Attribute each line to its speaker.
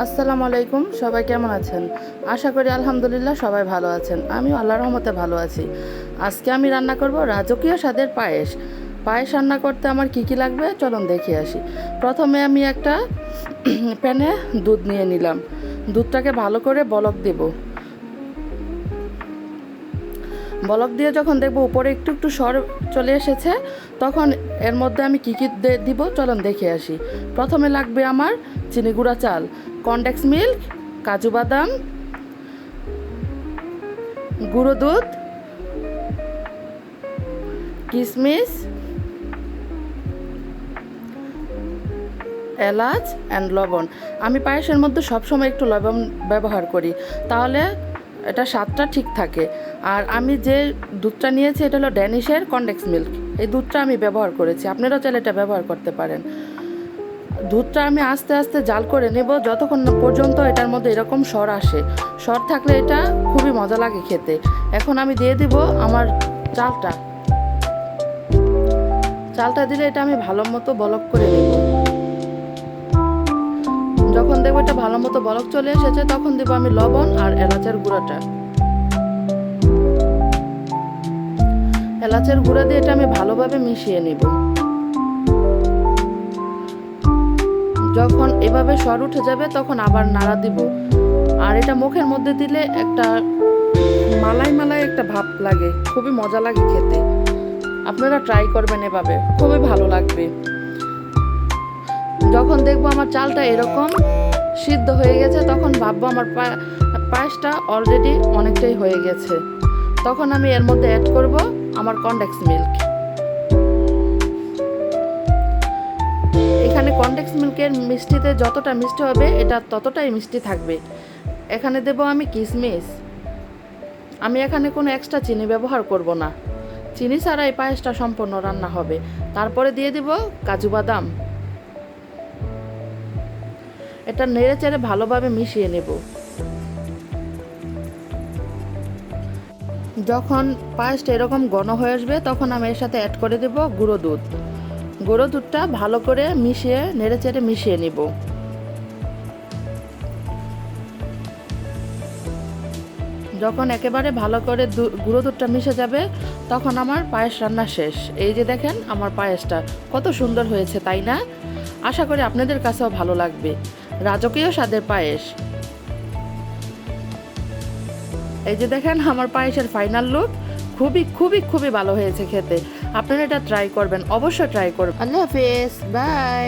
Speaker 1: আসসালামু আলাইকুম, সবাই কেমন আছেন? আশা করি আলহামদুলিল্লাহ সবাই ভালো আছেন। আমি আল্লাহ রহমতে ভালো আছি। আজকে আমি রান্না করব রাজকীয় স্বাদের পায়েস। পায়েস রান্না করতে আমার কি কি লাগবে? চলুন দেখে আসি। প্রথমে আমি একটা প্যানে দুধ নিয়ে নিলাম। দুধটাকে ভালো করে বলক দেব। বলক দিয়ে যখন দেখব উপরে একটু একটু সর চলে এসেছে, তখন এর মধ্যে আমি কী কী দিব চলুন দেখে আসি। প্রথমে লাগবে আমার চিনি গুঁড়া চাল, কন্ডেক্স মিল্ক, কাজু বাদাম, গুঁড়ো দুধ কিশমিশ এলাচ অ্যান্ড লবণ। আমি পায়েসের মধ্যে সবসময় একটু লবণ ব্যবহার করি। তাহলে এটা স্বাদটা ঠিক থাকে। আর আমি যে দুধটা নিয়েছি, এটা হলো ড্যানিশের কন্ডেক্স মিল্ক। এই দুধটা আমি ব্যবহার করেছি। আপনারাও চাইলে এটা ব্যবহার করতে পারেন। দুধটা আমি আস্তে আস্তে জাল করে নেব। যতক্ষণ পর্যন্ত এটার মধ্যে এরকম স্বর আসে। স্বর থাকলে এটা খুবই মজা লাগে খেতে। এখন আমি দিয়ে দিব আমার চালটা। চালটা দিলে এটা আমি ভালো মতো বলক করে নেব। মতো বলক চলে এসেছে, তখন দেবো আমি লবণ আর এলাচের গুঁড়াটা। এলাচের গুঁড়া দিয়ে এটা আমি ভালোভাবে মিশিয়ে নেব। যখন এভাবে স্বর উঠে যাবে, তখন আবার নাড়া দিব। আর এটা মুখের মধ্যে দিলে একটা মালাই মালাই একটা ভাব লাগে, খুবই মজা লাগে খেতে। আপনারা ট্রাই করবেন এভাবে, খুবই ভালো লাগবে। যখন দেখব আমার চালটা এরকম সিদ্ধ হয়ে গেছে, তখন ভাববো আমার পায়েসটা অলরেডি অনেকটাই হয়ে গেছে। তখন আমি এর মধ্যে অ্যাড করব আমার কন্ডেক্স মিল্ক এখানে কন্ডেক্স মিল্কের মিষ্টিতে যতটা মিষ্টি হবে, এটা ততটাই মিষ্টি থাকবে। এখানে দেব আমি কিশমিশ আমি এখানে কোনো এক্সট্রা চিনি ব্যবহার করব না। চিনি ছাড়া এই পায়েসটা সম্পূর্ণ রান্না হবে। তারপরে দিয়ে দিব কাজু বাদাম। এটা নেড়ে চেড়ে ভালোভাবে মিশিয়ে নেব। যখন পায়েসটা এরকম ঘন হয়ে আসবে, তখন আমি এর সাথে অ্যাড করে দেব গুঁড়ো দুধ। গুঁড়ো দুধটা ভালো করে মিশিয়ে, নেড়ে চেড়ে মিশিয়ে নিব। যখন একেবারে ভালো করে গুঁড়ো দুধটা মিশে যাবে, তখন আমার পায়েস রান্না শেষ। এই যে দেখেন, আমার পায়েসটা কত সুন্দর হয়েছে, তাই না? আশা করি আপনাদের কাছেও ভালো লাগবে। রাজকীয় স্বাদের পায়েস। এই যে দেখেন, আমার পায়েসের ফাইনাল লুক খুবই খুবই খুবই ভালো হয়েছে খেতে। আপনারা এটা ট্রাই করবেন, অবশ্যই ট্রাই করবেন। আল্লাহ হাফেজ বাই